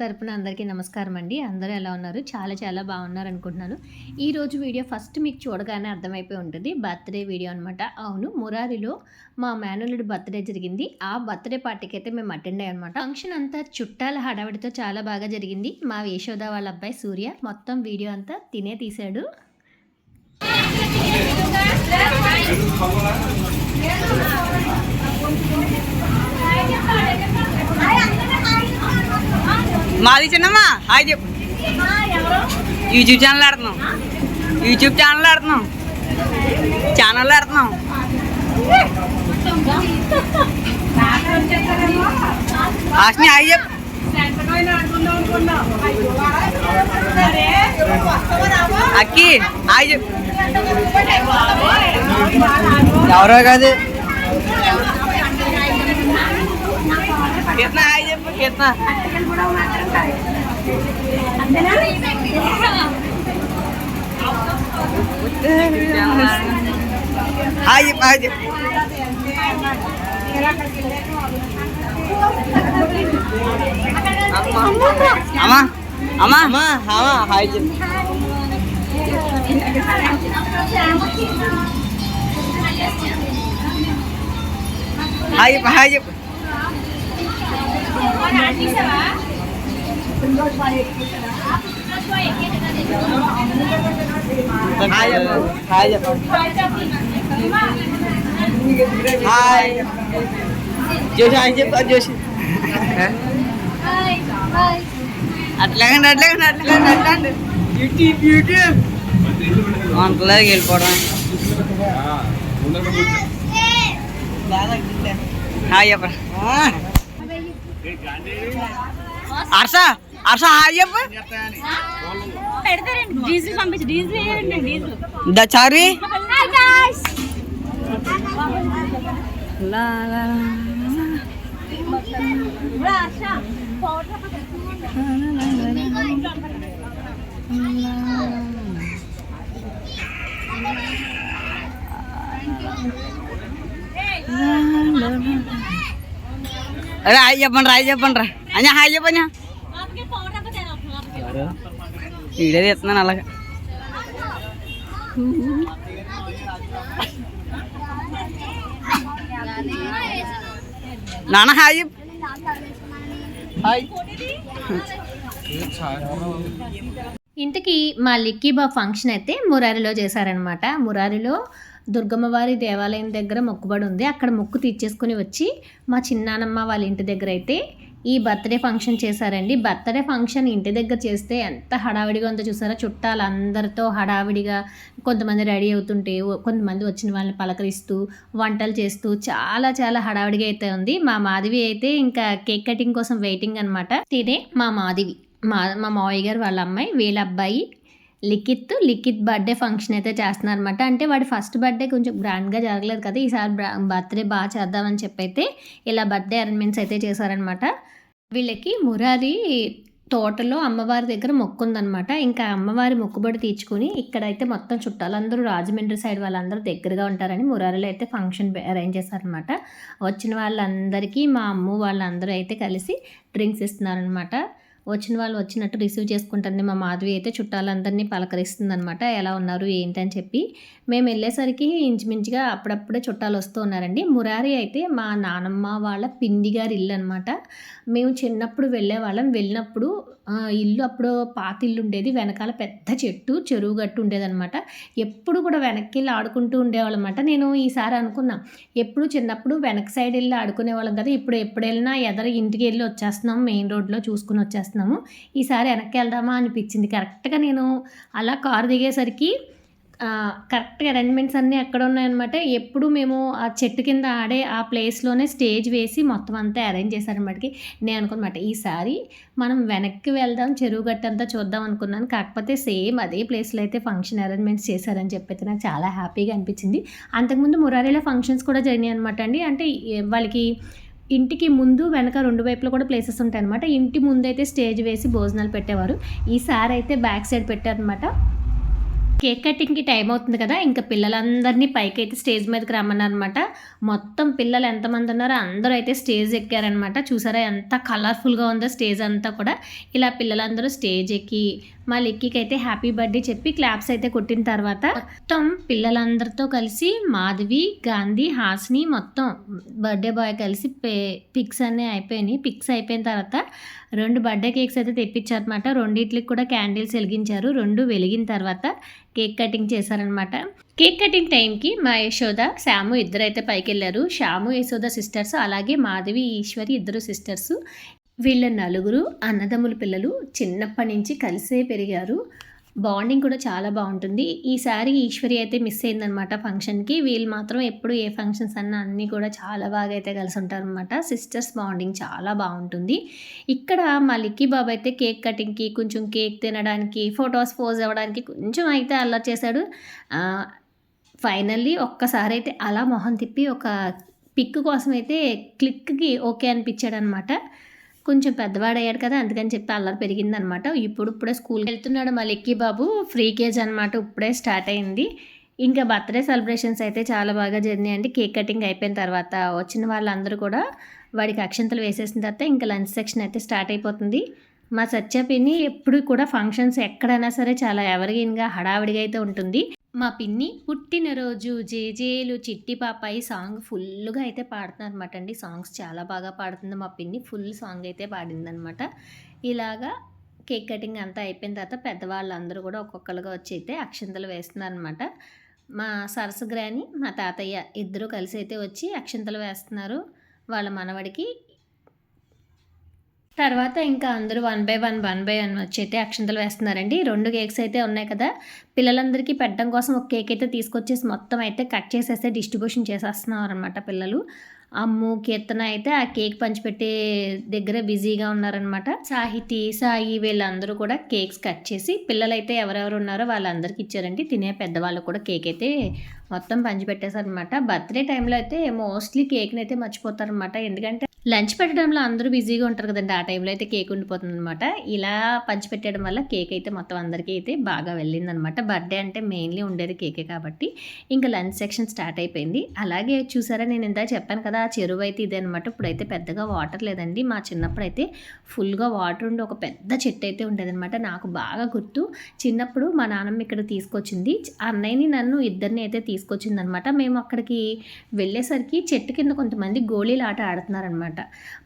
తరపున అందరికీ నమస్కారం అండి. అందరూ ఎలా ఉన్నారు? చాలా చాలా బాగున్నారు అనుకుంటున్నాను. ఈ వీడియో ఫస్ట్ మీకు చూడగానే అర్థమైపోయి ఉంటుంది. బర్త్డే వీడియో అనమాట అవును మురారిలో మా మేనల్లుడి బర్త్డే జరిగింది. ఆ బర్త్డే పార్టీకి అయితే మేము అటెండ్ అయ్యాం అనమాట ఫంక్షన్ అంతా చుట్టాల హడావిడితో చాలా బాగా జరిగింది. మా యశోద వాళ్ళ అబ్బాయి సూర్య మొత్తం వీడియో అంతా తినే తీశాడు. మాది చిన్నమ్మా. హాయ్ చెప్పు. యూట్యూబ్ ఛానల్ ఆడుతున్నాం. యూట్యూబ్ ఛానల్ ఆడుతున్నాం. ఛానల్ ఆడుతున్నాం. ఆశని హాయ్ చెప్పు. అక్కి హాయ్ చెప్పు. ఎవరో కాదు. హాయ్ కీర్తన హాయ్ చెప్పు కీర్తన హాయ్ చెప్పు హాయ్ చెప్పు అమ్మా అమ్మా అమ్మా అమ్మా హాయ్ చెప్పు హాయ్ చెప్పు హాయ్ చెప్పు హాయ్ చెప్పు హాయ్ చెప్పు హాయ్ జోషి హాయ్ చెప్పు జోషి అట్లాగండి అట్లాగండి అట్లాగండి అట్లాండి యూట్యూబ్ యూట్యూబ్ వంటలోకి వెళ్ళిపోవడం హాయ్ చెప్ప అర్ష అర్ష హాయ్ పెడతారండి డీజిల్ పంపించి డీజిల్ వేయండి డీజిల్. ద చారి హాయ్ అరే హాయ్ చెప్పండి హాయ్ చెప్పండి రా అయ్యా హాయ్ చెప్పండి వీడియో తీస్తున్నాను అలాగా. నాన్న హాయ్ హాయ్. ఇంతకీ మా లిక్కీబా ఫంక్షన్ అయితే మురారిలో చేశారనమాట మురారిలో దుర్గమ్మవారి దేవాలయం దగ్గర మొక్కుబడి ఉంది. అక్కడ మొక్కు తీర్చేసుకుని వచ్చి మా చిన్నానమ్మ వాళ్ళ ఇంటి దగ్గర అయితే ఈ బర్త్డే ఫంక్షన్ చేశారండి. బర్త్డే ఫంక్షన్ ఇంటి దగ్గర చేస్తే ఎంత హడావిడిగా ఉందో చూసారా? చుట్టాలు అందరితో హడావిడిగా కొంతమంది రెడీ అవుతుంటే కొంతమంది వచ్చిన వాళ్ళని పలకరిస్తూ వంటలు చేస్తూ చాలా చాలా హడావిడిగా అయితే ఉంది. మా మాధవి అయితే ఇంకా కేక్ కటింగ్ కోసం వెయిటింగ్ అనమాట తినే మా మాధవి మా మా మావయ్య గారు వాళ్ళ అమ్మాయి వీళ్ళ అబ్బాయి లిఖిత్ లిఖిత్ బర్త్డే ఫంక్షన్ అయితే చేస్తున్నారు అనమాట అంటే వాడి ఫస్ట్ బర్త్డే కొంచెం గ్రాండ్గా జరగలేదు కదా ఈసారి బర్త్డే బాగా చేద్దామని చెప్పి అయితే ఇలా బర్త్డే అరేంజ్మెంట్స్ అయితే చేశారనమాట వీళ్ళకి మురారి తోటలో అమ్మవారి దగ్గర మొక్కు ఉందనమాట ఇంకా అమ్మవారి మొక్కుబడి తీర్చుకుని ఇక్కడైతే మొత్తం చుట్టాలందరూ రాజమండ్రి సైడ్ వాళ్ళందరూ దగ్గరగా ఉంటారని మురారిలో అయితే ఫంక్షన్ అరేంజ్ చేశారనమాట వచ్చిన వాళ్ళందరికీ మా అమ్మ వాళ్ళందరూ అయితే కలిసి డ్రింక్స్ ఇస్తున్నారనమాట వచ్చిన వాళ్ళు వచ్చినట్టు రిసీవ్ చేసుకుంటుంది. మా మాధవి అయితే చుట్టాలందరినీ పలకరిస్తుంది అనమాట ఎలా ఉన్నారు? ఏంటి? అని చెప్పి మేము వెళ్ళేసరికి ఇంచుమించుగా అప్పుడప్పుడే చుట్టాలు వస్తూ ఉన్నారండి. మురారి అయితే మా నానమ్మ వాళ్ళ పిండి గారి ఇల్లు అనమాట మేము చిన్నప్పుడు వెళ్ళే వాళ్ళం. వెళ్ళినప్పుడు ఇల్లు అప్పుడు పాత ఇల్లు ఉండేది వెనకాల పెద్ద చెట్టు చెరువు గట్టు ఉండేదనమాట ఎప్పుడు కూడా వెనక్కి వెళ్ళి ఆడుకుంటూ ఉండేవాళ్ళం అనమాట నేను ఈసారి అనుకున్నా ఎప్పుడు చిన్నప్పుడు వెనక సైడ్ వెళ్ళి ఆడుకునే వాళ్ళం కదా ఇప్పుడు ఎప్పుడు వెళ్ళినా ఎదర ఇంటికి వెళ్ళి వచ్చేస్తున్నాము మెయిన్ రోడ్లో చూసుకుని వచ్చేస్తున్నాము. ఈసారి వెనక్కి వెళ్దామా అనిపించింది. కరెక్ట్గా నేను అలా కారు దిగేసరికి కరెక్ట్గా అరేంజ్మెంట్స్ అన్నీ ఎక్కడ ఉన్నాయన్నమాట ఎప్పుడు మేము ఆ చెట్టు కింద ఆడే ఆ ప్లేస్లోనే స్టేజ్ వేసి మొత్తం అంతా అరేంజ్ చేశారన్నమాటకి నేను అనుకున్నమాట. ఈసారి మనం వెనక్కి వెళ్దాం చెరువు గట్టు అంతా చూద్దాం అనుకున్నాను. కాకపోతే సేమ్ అదే ప్లేస్లో అయితే ఫంక్షన్ అరేంజ్మెంట్స్ చేశారని చెప్పి అయితే నాకు చాలా హ్యాపీగా అనిపించింది. అంతకుముందు మురారీలో ఫంక్షన్స్ కూడా జరిగినాయి అనమాట అండి. అంటే వాళ్ళకి ఇంటికి ముందు వెనక రెండు వైపులో కూడా ప్లేసెస్ ఉంటాయి అనమాట ఇంటి ముందు అయితే స్టేజ్ వేసి భోజనాలు పెట్టేవారు. ఈసారి అయితే బ్యాక్ సైడ్ పెట్టారనమాట కేక్ కటింగ్కి టైం అవుతుంది కదా ఇంకా పిల్లలందరినీ పైకి అయితే స్టేజ్ మీదకి రమ్మన్నారనమాట. మొత్తం పిల్లలు ఎంతమంది ఉన్నారో అందరూ అయితే స్టేజ్ ఎక్కారనమాట. చూసారా ఎంత కలర్ఫుల్గా ఉందో స్టేజ్ అంతా కూడా. ఇలా పిల్లలందరూ స్టేజ్ ఎక్కి మా లిక్కీకి అయితే హ్యాపీ బర్త్డే చెప్పి క్లాప్స్ అయితే కొట్టిన తర్వాత మొత్తం పిల్లలందరితో కలిసి మాధవి గాంధీ హాస్ని మొత్తం బర్త్డే బాయ్ కలిసి పే పిక్స్ అన్నీ అయిపోయినాయి. పిక్స్ అయిపోయిన తర్వాత రెండు బర్త్డే కేక్స్ అయితే తెప్పించారనమాట రెండింటికి కూడా క్యాండిల్స్ వెలిగించారు. రెండు వెలిగిన తర్వాత కేక్ కటింగ్ చేశారనమాట కేక్ కటింగ్ టైంకి మా యశోద శాము ఇద్దరైతే పైకి వెళ్ళారు శ్యాము యశోద సిస్టర్స్ అలాగే మాధవి ఈశ్వరి ఇద్దరు సిస్టర్స్ వీళ్ళ నలుగురు అన్నదమ్ముల పిల్లలు చిన్నప్పటి నుంచి కలిసే పెరిగారు. బాండింగ్ కూడా చాలా బాగుంటుంది. ఈసారి ఈశ్వరి అయితే మిస్ అయిందనమాట ఫంక్షన్కి. వీళ్ళు మాత్రం ఎప్పుడు ఏ ఫంక్షన్స్ అన్నా అన్నీ కూడా చాలా బాగా అయితే కలిసి ఉంటారనమాట సిస్టర్స్ బాండింగ్ చాలా బాగుంటుంది. ఇక్కడ మా లిక్కీ బాబు అయితే కేక్ కటింగ్కి కొంచెం కేక్ తినడానికి ఫొటోస్ పోజ్ అవ్వడానికి కొంచెం అయితే అలా చేశాడు. ఫైనల్లీ ఒక్కసారి అయితే అలా మొహం తిప్పి ఒక పిక్ కోసం అయితే క్లిక్కి ఓకే అనిపించాడు అనమాట కొంచెం పెద్దవాడయ్యాడు కదా అందుకని చెప్పి అల్లరి పెరిగిందనమాట. ఇప్పుడు ఇప్పుడే స్కూల్కి వెళ్తున్నాడు మా బాబు ఫ్రీ కేజ్ అనమాట ఇప్పుడే స్టార్ట్ అయింది. ఇంకా బర్త్డే సెలబ్రేషన్స్ అయితే చాలా బాగా జరిగినాయండి కేక్ కటింగ్ అయిపోయిన తర్వాత వచ్చిన వాళ్ళందరూ కూడా వాడికి అక్షంతలు వేసేసిన తర్వాత ఇంకా లంచ్ సెక్షన్ అయితే స్టార్ట్ అయిపోతుంది. మా సత్యపిని ఎప్పుడు కూడా ఫంక్షన్స్ ఎక్కడైనా సరే చాలా ఎవరిగిన్గా హడావిడిగా అయితే ఉంటుంది. మా పిన్ని పుట్టినరోజు జేజేలు చిట్టి పాపాయి సాంగ్ ఫుల్గా అయితే పాడుతున్నారు అనమాట అండి. సాంగ్స్ చాలా బాగా పాడుతుంది. మా పిన్ని ఫుల్ సాంగ్ అయితే పాడిందనమాట ఇలాగా కేక్ కటింగ్ అంతా అయిపోయిన తర్వాత పెద్దవాళ్ళందరూ కూడా ఒక్కొక్కరుగా వచ్చి అయితే అక్షంతలు వేస్తున్నారనమాట మా సరస గ్రాని మా తాతయ్య ఇద్దరూ కలిసి అయితే వచ్చి అక్షంతలు వేస్తున్నారు. వాళ్ళ మనవడికి తర్వాత ఇంకా అందరూ one by one one by one వచ్చి అయితే అక్షంతలు వేస్తున్నారండి. రెండు కేక్స్ అయితే ఉన్నాయి కదా. పిల్లలందరికీ పెట్టడం కోసం ఒక కేక్ అయితే తీసుకొచ్చేసి మొత్తం అయితే కట్ చేసేస్తే డిస్ట్రిబ్యూషన్ చేసేస్తున్నారు అనమాట పిల్లలు. అమ్ము కీర్తన అయితే ఆ కేక్ పంచిపెట్టే దగ్గర బిజీగా ఉన్నారనమాట సాహితి సాయి వీళ్ళందరూ కూడా కేక్స్ కట్ చేసి పిల్లలైతే ఎవరెవరు ఉన్నారో వాళ్ళందరికీ ఇచ్చారండి. తినే పెద్దవాళ్ళు కూడా కేక్ అయితే మొత్తం పంచిపెట్టేశారనమాట బర్త్డే టైంలో అయితే మోస్ట్లీ కేక్ని అయితే మర్చిపోతారనమాట ఎందుకంటే లంచ్ పెట్టడంలో అందరూ బిజీగా ఉంటారు కదండి. ఆ టైంలో అయితే కేక్ ఉండిపోతుంది అనమాట ఇలా పంచిపెట్టడం వల్ల కేక్ అయితే మొత్తం అందరికీ అయితే బాగా వెళ్ళిందనమాట బర్త్డే అంటే మెయిన్లీ ఉండేది కేకే కాబట్టి ఇంకా లంచ్ సెక్షన్ స్టార్ట్ అయిపోయింది. అలాగే చూసారా నేను ఇందా చెప్పాను కదా ఆ చెరువు అయితే ఇదే అనమాట ఇప్పుడైతే పెద్దగా వాటర్ లేదండి. మా చిన్నప్పుడు అయితే ఫుల్గా వాటర్ ఉండి ఒక పెద్ద చెట్టు అయితే ఉండేదన్నమాట. నాకు బాగా గుర్తు. చిన్నప్పుడు మా నాన్నమ్మ ఇక్కడ తీసుకొచ్చింది. అన్నయ్యని నన్ను ఇద్దరిని అయితే తీసుకొచ్చింది అనమాట మేము అక్కడికి వెళ్ళేసరికి చెట్టు కింద కొంతమంది గోళీలు ఆట ఆడుతున్నారనమాట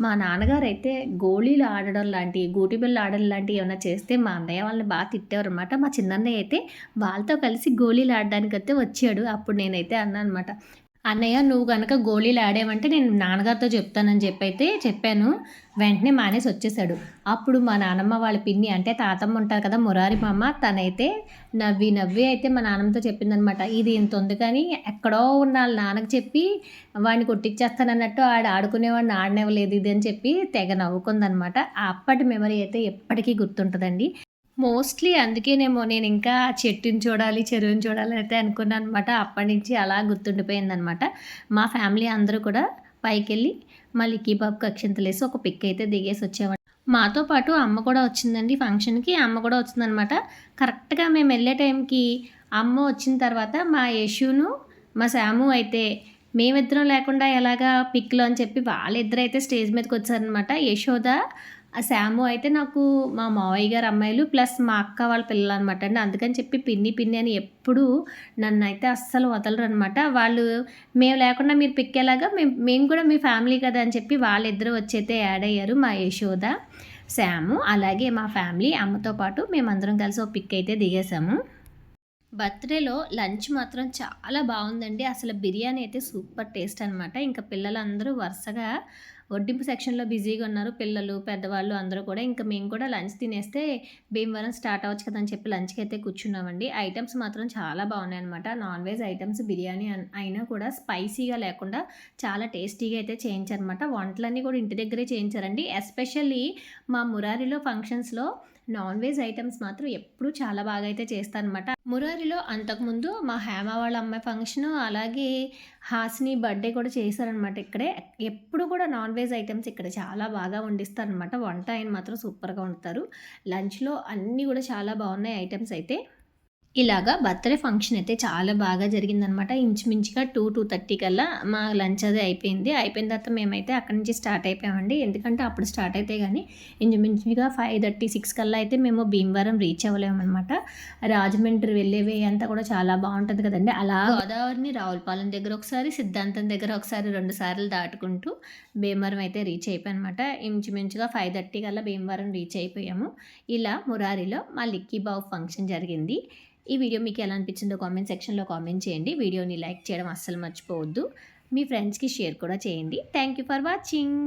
మా నాన్నగారు అయితే గోళీలు ఆడడం లాంటి గూటి ఆడడం లాంటివి ఏమైనా చేస్తే మా అన్నయ్య వాళ్ళని బాగా తిట్టేవారు అనమాట మా చిన్నన్నయ్య అయితే వాళ్ళతో కలిసి గోళీలు ఆడడానికి అయితే వచ్చాడు. అప్పుడు నేనైతే అన్నా అనమాట. అన్నయ్య నువ్వు కనుక గోళీలు ఆడేవంటే నేను నాన్నగారితో చెప్తానని చెప్పి అయితే చెప్పాను. వెంటనే మానేసి వచ్చేసాడు. అప్పుడు మా నాన్నమ్మ వాళ్ళ పిన్ని అంటే తాతమ్మ ఉంటారు కదా మురారి మామ తనైతే నవ్వి నవ్వి అయితే మా నాన్నమ్మతో చెప్పిందనమాట. ఇది ఇంత ఉంది కానీ ఎక్కడో ఉన్న వాళ్ళ నాన్నకి చెప్పి వాడిని కొట్టించేస్తానన్నట్టు ఆడ ఆడుకునేవాడిని ఆడనివ్వలేదు ఇది అని చెప్పి తెగ నవ్వుకుందనమాట. ఆ అప్పటి మెమరీ అయితే ఎప్పటికీ గుర్తుంటుందండి. మోస్ట్లీ అందుకేనేమో నేను ఇంకా చెట్టుని చూడాలి చెరువుని చూడాలి అయితే అనుకున్నాను అనమాట అప్పటి నుంచి అలా గుర్తుండిపోయింది అనమాట మా ఫ్యామిలీ అందరూ కూడా పైకి వెళ్ళి మళ్ళీ కీబాబుకి అక్షంతలు వేసి ఒక పిక్ అయితే దిగేసి వచ్చేవాడు మాతో పాటు అమ్మ కూడా వచ్చిందండి ఫంక్షన్కి. అమ్మ కూడా వచ్చిందనమాట. కరెక్ట్గా మేము వెళ్ళే టైంకి అమ్మ వచ్చిన తర్వాత మా యశును మా శాము అయితే మేమిద్దరం లేకుండా ఎలాగా పిక్లో అని చెప్పి వాళ్ళిద్దరైతే అయితే స్టేజ్ మీదకి వచ్చారనమాట. యశోద ఆ శాము అయితే నాకు మా మావయ్య గారు అమ్మాయిలు ప్లస్ మా అక్క వాళ్ళ పిల్లలు అనమాట అండి. అందుకని చెప్పి పిన్ని పిన్ని అని ఎప్పుడూ నన్ను అయితే అస్సలు వదలరు అనమాట వాళ్ళు మేము లేకుండా మీరు పిక్కేలాగా మేము మేము కూడా మీ ఫ్యామిలీ కదా అని చెప్పి వాళ్ళిద్దరూ వచ్చి అయితే యాడ్ అయ్యారు మా యశోద శాము అలాగే మా ఫ్యామిలీ అమ్మతో పాటు మేమందరం కలిసి ఒక పిక్ అయితే దిగేసాము బర్త్డేలో లంచ్ మాత్రం చాలా బాగుందండి. అసలు బిర్యానీ అయితే సూపర్ టేస్ట్ అనమాట ఇంకా పిల్లలందరూ వరుసగా వడ్డింపు సెక్షన్లో బిజీగా ఉన్నారు. పిల్లలు పెద్దవాళ్ళు అందరూ కూడా. ఇంకా మేము కూడా లంచ్ తినేస్తే భీమవరం స్టార్ట్ అవ్వచ్చు కదా అని చెప్పి లంచ్కి అయితే కూర్చున్నామండి. ఐటమ్స్ మాత్రం చాలా బాగున్నాయి అనమాట నాన్ వెజ్ ఐటమ్స్ బిర్యానీ అన్- అయినా కూడా స్పైసీగా లేకుండా చాలా టేస్టీగా అయితే చేయించారనమాట వంటలన్నీ కూడా ఇంటి దగ్గరే చేయించారండి. ఎస్పెషల్లీ మా మురారిలో ఫంక్షన్స్లో నాన్ వెజ్ ఐటమ్స్ మాత్రం ఎప్పుడూ చాలా బాగా అయితే చేస్తానమాట మురారిలో అంతకుముందు మా హేమ వాళ్ళ అమ్మాయి ఫంక్షన్ అలాగే హాసిని బర్త్డే కూడా చేశారనమాట ఇక్కడే. ఎప్పుడు కూడా నాన్ వెజ్ ఐటమ్స్ ఇక్కడ చాలా బాగా వండిస్తారనమాట వంట ఆయన మాత్రం సూపర్గా వండుతారు. లంచ్లో అన్నీ కూడా చాలా బాగున్నాయి ఐటమ్స్ అయితే. ఇలాగా బర్త్డే ఫంక్షన్ అయితే చాలా బాగా జరిగిందనమాట ఇంచుమించుగా టూ టూ థర్టీ కల్లా మా లంచ్ అది అయిపోయింది. అయిపోయిన తర్వాత మేమైతే అక్కడి నుంచి స్టార్ట్ అయిపోయామండి. ఎందుకంటే అప్పుడు స్టార్ట్ అయితే కానీ ఇంచుమించుగా ఫైవ్ థర్టీ సిక్స్ కల్లా అయితే మేము భీమవరం రీచ్ అవ్వలేమన్నమాట. రాజమండ్రి వెళ్ళే వే అంతా కూడా చాలా బాగుంటుంది కదండి. అలా గోదావరిని రావులపాలెం దగ్గర ఒకసారి సిద్ధాంతం దగ్గర ఒకసారి రెండు సార్లు దాటుకుంటూ భీమవరం అయితే రీచ్ అయిపోయానమాట ఇంచుమించుగా ఫైవ్ థర్టీ కల్లా భీమవరం రీచ్ అయిపోయాము. ఇలా మురారిలో మా లిక్కీ బాబు ఫంక్షన్ జరిగింది. ఈ వీడియో మీకు ఎలా అనిపించిందో కామెంట్ సెక్షన్లో కామెంట్ చేయండి. వీడియోని లైక్ చేయడం అస్సలు మర్చిపోవద్దు. మీ ఫ్రెండ్స్కి షేర్ కూడా చేయండి. Thank you for watching